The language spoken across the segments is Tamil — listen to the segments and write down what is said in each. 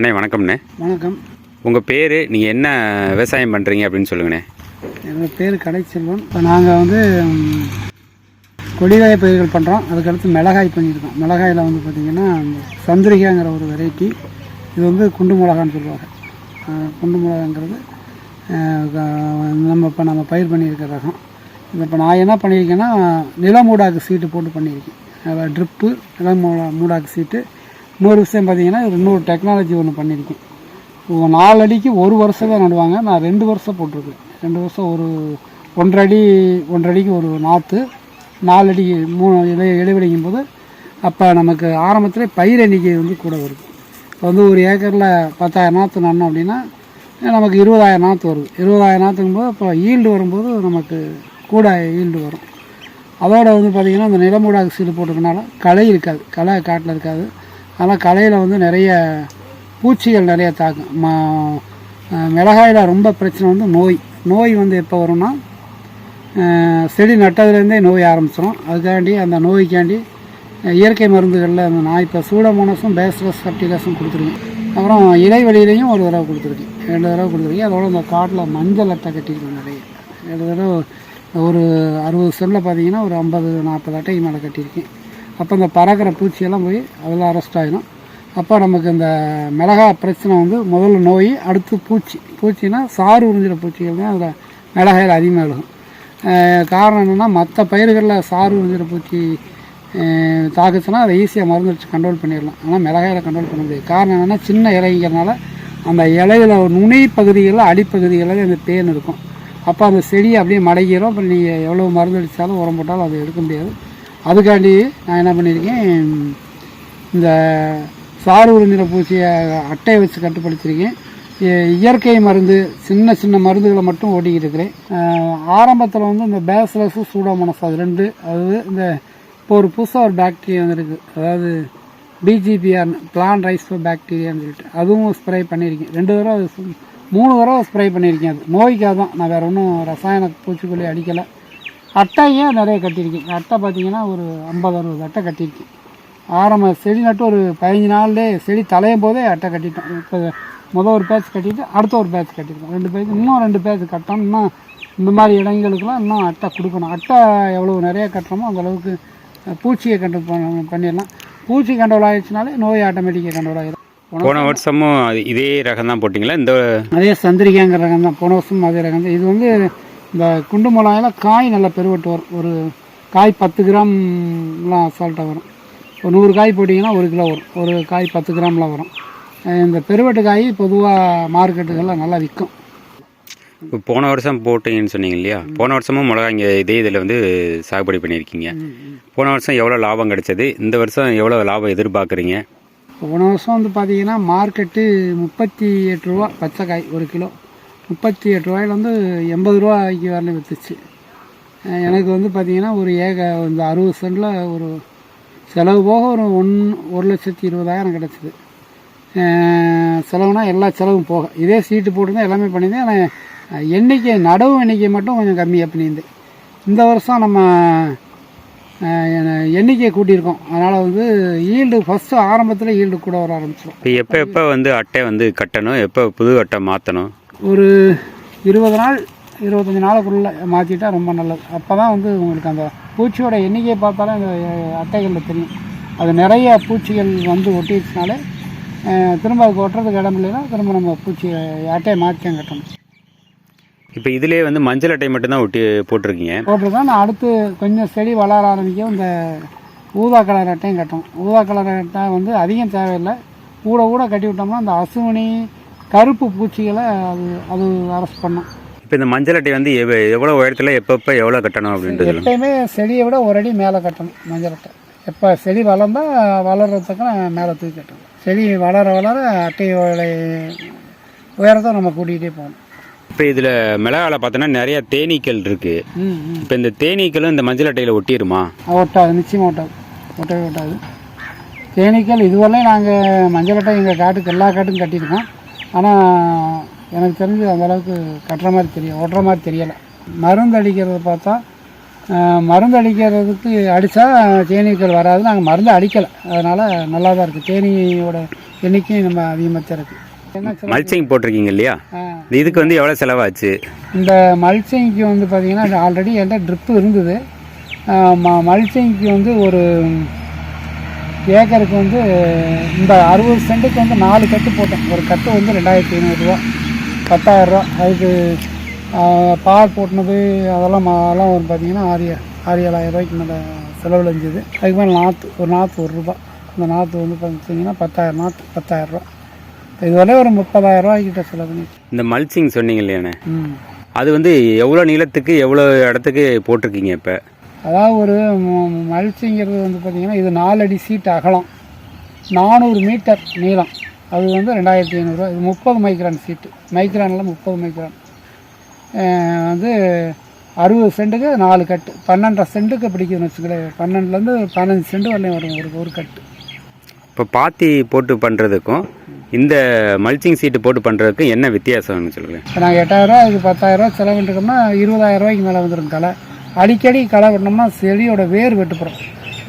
அண்ணே வணக்கம்ண்ணே. வணக்கம். உங்கள் பேர் நீங்கள் என்ன விவசாயம் பண்ணுறீங்க அப்படின்னு சொல்லுங்கண்ணே. என்னோடய பேர் கடைச்செல்வன் இப்போ நாங்கள் வந்து கொடிகாய பயிர்கள் பண்ணுறோம் அதுக்கடுத்து மிளகாய் பண்ணியிருக்கோம். மிளகாயில் வந்து பார்த்திங்கன்னா சந்திரிகாங்கிற ஒரு வெரைட்டி இது வந்து குண்டு மிளகான்னு சொல்லுவாங்க. குண்டு மிளகாங்கிறது நம்ம இப்போ நம்ம பயிர் பண்ணியிருக்க ரகம். இப்போ நான் என்ன பண்ணியிருக்கேன்னா நிலமூடாக்கு சீட்டு போட்டு பண்ணியிருக்கேன். ட்ரிப்பு நிலமூடா மூடாக்கு சீட்டு. இன்னொரு விஷயம் பார்த்தீங்கன்னா இன்னொரு டெக்னாலஜி ஒன்று பண்ணியிருக்கேன் நாலு அடிக்கு ஒரு வருஷம் தான் நடுவாங்க. நான் ரெண்டு வருஷம் போட்டிருக்கேன். ரெண்டு வருஷம் ஒரு ஒன்றரை அடி ஒன்றரை அடிக்கு ஒரு நாற்று நாலு அடி மூணு இடை இடைவெளிக்கும் போது அப்போ நமக்கு ஆரம்பத்தில் பயிர் எண்ணிக்கை வந்து கூட வருது. இப்போ வந்து ஒரு ஏக்கரில் பத்தாயிரம் நாற்று நடணும் அப்படின்னா நமக்கு இருபதாயிரம் நாற்று வருது இருபதாயிரம் நாற்றுக்கும் போது அப்போ ஈல்டு வரும்போது நமக்கு கூட ஈல்டு வரும். அதோடு வந்து பார்த்திங்கன்னா இந்த நிலமூடாக சீடு போட்டிருக்கனால களை இருக்காது. களை காட்டில் இருக்காது. ஆனால் களையில் வந்து நிறைய பூச்சிகள் நிறைய தாக்கும். மா மிளகாயில் ரொம்ப பிரச்சனை வந்து நோய். நோய் வந்து எப்போ வரும்னா செடி நட்டதுலேருந்தே நோய் ஆரம்பிச்சிடும் அதுக்காண்டி அந்த நோய்க்காண்டி இயற்கை மருந்துகளில் அந்த நான் இப்போ சூடமோனஸும் பேஸ்லஸ் சப்டிலஸும் கொடுத்துருக்கேன் அப்புறம் இலைவெளியிலையும் ஒரு தடவை கொடுத்துருக்கேன் ரெண்டு தடவை கொடுத்துருக்கேன் அதோட இந்த காட்டில் மஞ்சள் அட்டை கட்டியிருக்கேன் நிறைய. ரெண்டு தடவை ஒரு அறுபது செல்லில் பார்த்தீங்கன்னா ஒரு ஐம்பது நாற்பது அட்டைக்கு மேலே கட்டியிருக்கேன். அப்போ இந்த பறக்கிற பூச்சியெல்லாம் போய் அதில் அரெஸ்ட் ஆகிடும் அப்போ நமக்கு இந்த மிளகா பிரச்சனை வந்து முதல்ல நோய் அடுத்து பூச்சி. பூச்சினா சாறு உறிஞ்சிற பூச்சிகள் தான் அதில் மிளகாயில் அதிகமாக இருக்கும். காரணம் என்னென்னா மற்ற பயிர்களில் சாறு உறிஞ்சிற பூச்சி அஹ் தாக்குச்சுன்னா அதை ஈஸியாக மருந்து வச்சு கண்ட்ரோல் பண்ணிடலாம். ஆனால் மிளகாயில் கண்ட்ரோல் பண்ண முடியாது. காரணம் என்னென்னா சின்ன இலைங்கிறனால அந்த இலையில நுனி பகுதிகளில் அடிப்பகுதிகளில் அந்த தேன் இருக்கும். அப்போ அந்த செடியை அப்படியே மடங்கிடும் அப்புறம் நீங்கள் எவ்வளோ மருந்து அடித்தாலும் உரம் போட்டாலும் அதை எடுக்க முடியாது. அதுக்காண்டி நான் என்ன பண்ணியிருக்கேன் இந்த சாறு உறிஞ்சின பூச்சியை அட்டையை வச்சு கட்டுப்படுத்தியிருக்கேன். இயற்கை மருந்து சின்ன சின்ன மருந்துகளை மட்டும் ஓட்டிக்கிட்டு இருக்கிறேன். ஆரம்பத்தில் வந்து இந்த பேஸ்லஸு சூடோமோனஸ் அது ரெண்டு அதாவது இந்த இப்போ ஒரு புதுசாக ஒரு பாக்டீரியா வந்துருக்கு. அதாவது பிஜிபிஆர் பிளான் ரைஸ் பாக்டீரியான்னு சொல்லிட்டு. அதுவும் ஸ்ப்ரே பண்ணியிருக்கேன். ரெண்டு தடவை அது மூணு தடவை ஸ்ப்ரே பண்ணியிருக்கேன் அது. நோய்க்காக தான் நான் வேறு ஒன்றும் ரசாயன பூச்சிக்கொல்லி அடிக்கலை. அட்டையும் நிறைய கட்டியிருக்கேன். அட்டை பார்த்தீங்கன்னா ஒரு ஐம்பது அறுபது அட்டை கட்டியிருக்கேன். ஆரம்ப செடி நட்டு ஒரு பதினஞ்சு நாள்லேயே செடி தலையும் போதே அட்டை கட்டிட்டோம். இப்போ முதல் ஒரு பேட்ச் கட்டிட்டு அடுத்த ஒரு பேட்ச் கட்டியிருக்கோம் ரெண்டு பேட்ச் இன்னும் ரெண்டு பேட்ச் கட்டணும். இன்னும் இந்த மாதிரி இடங்களுக்குலாம் இன்னும் அட்டை கொடுக்கணும். அட்டை எவ்வளோ நிறைய கட்டுறோமோ அந்த அளவுக்கு அஹ், பூச்சியை கண்ட்ரோல் பண்ண பண்ணிடலாம். பூச்சி கண்ட்ரோல் ஆயிடுச்சுனாலே நோய் ஆட்டோமேட்டிக்காக கண்ட்ரோல் ஆகிடும் போன வருஷமும் இதே ரகம் தான் போட்டிங்களா? இந்த அதே சந்திரிக்காங்கிற ரகம் தான் போன வருஷம் அதே ரகம் தான் இது வந்து இந்த குண்டு மிளகாயில் காய் நல்லா பெருவட்டு வரும். ஒரு காய் பத்து கிராம்லாம் அசால்ட்டாக வரும். ஒரு நூறு காய் போட்டிங்கன்னா ஒரு கிலோ வரும். ஒரு காய் பத்து கிராம்லாம் வரும். இந்த பெருவட்டு காய் பொதுவாக மார்க்கெட்டுகளில் நல்லா விற்கும் இப்போ போன வருஷம் போட்டீங்கன்னு சொன்னீங்க இல்லையா? போன வருஷமும் மிளகா இங்கே இதே இதில் வந்து சாகுபடி பண்ணியிருக்கீங்க. போன வருஷம் எவ்வளோ லாபம் கிடைச்சது? இந்த வருஷம் எவ்வளோ லாபம் எதிர்பார்க்குறீங்க? போன வருஷம் வந்து பார்த்தீங்கன்னா மார்க்கெட்டு முப்பத்தி எட்டு ரூபா பச்சை காய் ஒரு கிலோ. முப்பத்தி எட்டு ரூபாயில வந்து எண்பது ரூபாய்க்கு வரல விற்றுச்சு எனக்கு வந்து பார்த்தீங்கன்னா ஒரு ஏக இந்த அறுபது சென்டில் ஒரு செலவு போக ஒரு ஒன் ஒரு லட்சத்தி இருபதாயிரம் கிடச்சிது. செலவுனா எல்லா செலவும் போக. இதே சீட்டு போட்டுருந்தேன் எல்லாமே பண்ணியிருந்தேன். ஆனால் எண்ணிக்கை நடவு எண்ணிக்கை மட்டும் கொஞ்சம் கம்மியாக பண்ணியிருந்தேன் இந்த வருஷம் நம்ம எண்ணிக்கையை கூட்டியிருக்கோம். அதனால் வந்து ஈல்டு ஃபஸ்ட்டு ஆரம்பத்தில் ஈல்டு கூட வர ஆரம்பிச்சிடும். எப்போ எப்போ வந்து அட்டை வந்து கட்டணும்? எப்போ புது அட்டை மாற்றணும் ஒரு இருபது நாள் இருபத்தஞ்சி நாளுக்குள்ளே மாற்றிட்டா ரொம்ப நல்லது. அப்போ தான் வந்து உங்களுக்கு அந்த பூச்சியோட எண்ணிக்கையை பார்த்தாலே அந்த அஹ், அட்டைகளில் தெரியும். அது நிறைய பூச்சிகள் வந்து ஒட்டிடுச்சுனாலே திரும்ப அதுக்கு ஒட்டுறதுக்கு இடம் இல்லைன்னா திரும்ப நம்ம பூச்சி அட்டையை மாற்றி கட்டணும். இப்போ இதிலே வந்து மஞ்சள் அட்டை மட்டும்தான் ஒட்டி போட்டிருக்கீங்க. போட்டிருக்கோம். நான் அடுத்து கொஞ்சம் செடி வளர ஆரம்பிக்கும் இந்த ஊதா கலர் அட்டையும் கட்டணும். ஊதா கலர் அட்டை வந்து அதிகம் தேவையில்லை. கூட கூட கட்டி விட்டோம்னா அந்த அசுவினி கருப்பு பூச்சிகளை அது அது அரெஸ்ட் பண்ணும். இப்போ இந்த மஞ்சள் அட்டை வந்து எவ்வ எவ்வளோ உயரத்தில் எப்பப்போ எவ்வளோ கட்டணும் அப்படின்றது. எப்பயுமே செடியை விட ஒரு அடி மேலே கட்டணும் மஞ்சள் அட்டை. எப்போ செடி வளர்ந்தா வளர்கிறதுக்கு மேலே தூக்கி கட்டணும். செடி வளர வளர அட்டையோட உயரத்தை நம்ம கூட்டிகிட்டே போகணும். இப்போ இதில் மிளகாவில் பார்த்தோன்னா நிறைய தேனீக்கள் இருக்குது இப்போ இந்த தேனீக்களும் இந்த மஞ்சள் அட்டையில் ஒட்டிடுமா ஒட்டாது நிச்சயமாக ஒட்டாது. ஒட்டவே ஒட்டாது. தேனீக்கள் இதுவரையும் நாங்கள் மஞ்சள் அட்டை எங்கள் காட்டுக்கு எல்லா காட்டுக்கும் கட்டியிருக்கோம். ஆனால் எனக்கு தெரிஞ்சு அந்த அளவுக்கு கட்டுற மாதிரி தெரியும் ஒட்டுற மாதிரி தெரியலை. மருந்து அடிக்கிறத பார்த்தா மருந்து அடிக்கிறதுக்கு அடித்தா தேனீக்கள் வராது. நாங்கள் மருந்து அடிக்கலை. அதனால் நல்லா தான் இருக்குது தேனீயோட எண்ணிக்கையும் நம்ம அதிகமாக தான் இருக்குது மல்ச்சிங் போட்டிருக்கீங்க இல்லையா? இதுக்கு வந்து எவ்வளோ செலவாச்சு? இந்த மல்ச்சிங்க்கு வந்து பார்த்திங்கன்னா ஆல்ரெடி என்கிட்ட ட்ரிப்பு இருந்தது. மல்ச்சிங்க்கு வந்து ஒரு ஏக்கருக்கு வந்து இந்த அறுபது சென்ட்டுக்கு வந்து நாலு கட்டு போட்டேன். ஒரு கட்டு வந்து ரெண்டாயிரத்தி ஐநூறுரூவா. பத்தாயிரரூவா அதுக்கு பால் போட்டினது அதெல்லாம் அதெல்லாம் ஒரு பார்த்தீங்கன்னா ஆறு ஆறு ஏழாயிரம் ரூபாய்க்கு மேலே செலவழிஞ்சது அதுக்கு மேலே நாற்று ஒரு நாற்று ஒரு ரூபா. அந்த நாற்று வந்து பார்த்தீங்கன்னா பத்தாயிரம் நாற்று பத்தாயிரரூவா இதுவரை ஒரு முப்பதாயிரம் ரூபாய்க்கிட்ட செலவு பண்ணிட்டு. இந்த மல்ச்சிங் சொன்னீங்க இல்லையாண்ணே அது வந்து எவ்வளோ நீளத்துக்கு எவ்வளோ இடத்துக்கு போட்டிருக்கீங்க இப்போ? அதாவது ஒரு மல்ச்சிங்கிறது வந்து பார்த்திங்கன்னா இது நாலு அடி சீட் அகலம். நானூறு மீட்டர் நீளம். அது வந்து ரெண்டாயிரத்தி ஐநூறுரூவா இது முப்பது மைக்ரான் சீட்டு மைக்ரானில் முப்பது மைக்ரான் வந்து அறுபது சென்ட்டுக்கு நாலு கட்டு. பன்னெண்டரை சென்ட்டுக்கு பிடிக்குதுன்னு வச்சுக்கலேன் பன்னெண்டுலேருந்து பதினஞ்சு சென்ட் வரலையும் வரும் ஒரு ஒரு கட்டு. இப்போ பாத்தி போட்டு பண்ணுறதுக்கும் இந்த மல்ச்சிங் சீட்டு போட்டு பண்ணுறதுக்கும் என்ன வித்தியாசம்னு சொல்லுங்கள் இப்போ நாங்கள் எட்டாயிரரூவா இதுக்கு பத்தாயிரரூவா இருபதாயிரம் ரூபாய்க்கு மேலே வந்துடும் களை அடிக்கடி களை வெட்டினோம்னா செடியோட வேர் வெட்டுப்படும்.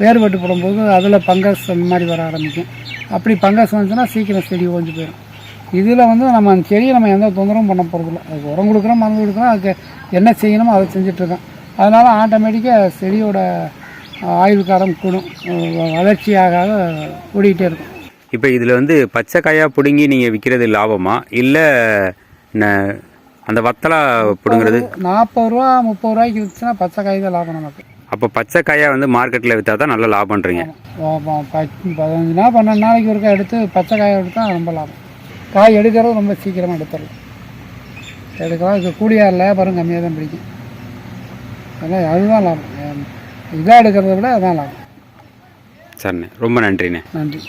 வேர் வெட்டுப்படும் போது அதில் பங்கஸ் அந்த மாதிரி வர ஆரம்பிக்கும். அப்படி பங்கஸ் வந்துச்சுன்னா சீக்கிரம் செடி ஓஞ்சு போயிடும் இதில் வந்து நம்ம அந்த செடியை நம்ம எந்த தொந்தரவும் பண்ண போகிறதில்ல அதுக்கு உரம் கொடுக்குறோம் மருந்து கொடுக்குறோம் அதுக்கு என்ன செய்யணுமோ அதை செஞ்சிட்ருக்கோம் அதனால் ஆட்டோமேட்டிக்காக செடியோட ஆயுள் காலம் கூடும். வளர்ச்சியாக ஆக கூடிக்கிட்டே இருக்கும். இப்போ இதில் வந்து பச்சை காயாக பிடுங்கி நீங்கள் விற்கிறது லாபமா? இல்லை அந்த வத்தலா பிடுங்கிறது? நாற்பது ரூபா முப்பது ரூபாய்க்கு விற்றுச்சுன்னா பச்சை காய் தான் லாபம் நமக்கு. அப்போ பச்சை காயாக வந்து மார்க்கெட்டில் விற்றா தான் நல்ல லாபம்ன்றீங்க பதினஞ்சு நாள் பன்னெண்டு நாளைக்கு ஒருக்கா எடுத்து பச்சை காயை எடுத்தா ரொம்ப லாபம். காய் எடுக்கிறது ரொம்ப சீக்கிரமாக எடுத்துடலாம். எடுக்கலாம். இது கூலியார் லேபரும் கம்மியாக தான் பிடிக்கும். அதனால் அதுதான் லாபம். இதாக எடுக்கிறத விட அதுதான் லாபம். சரிண்ணே. ரொம்ப நன்றிண்ணே. நன்றி.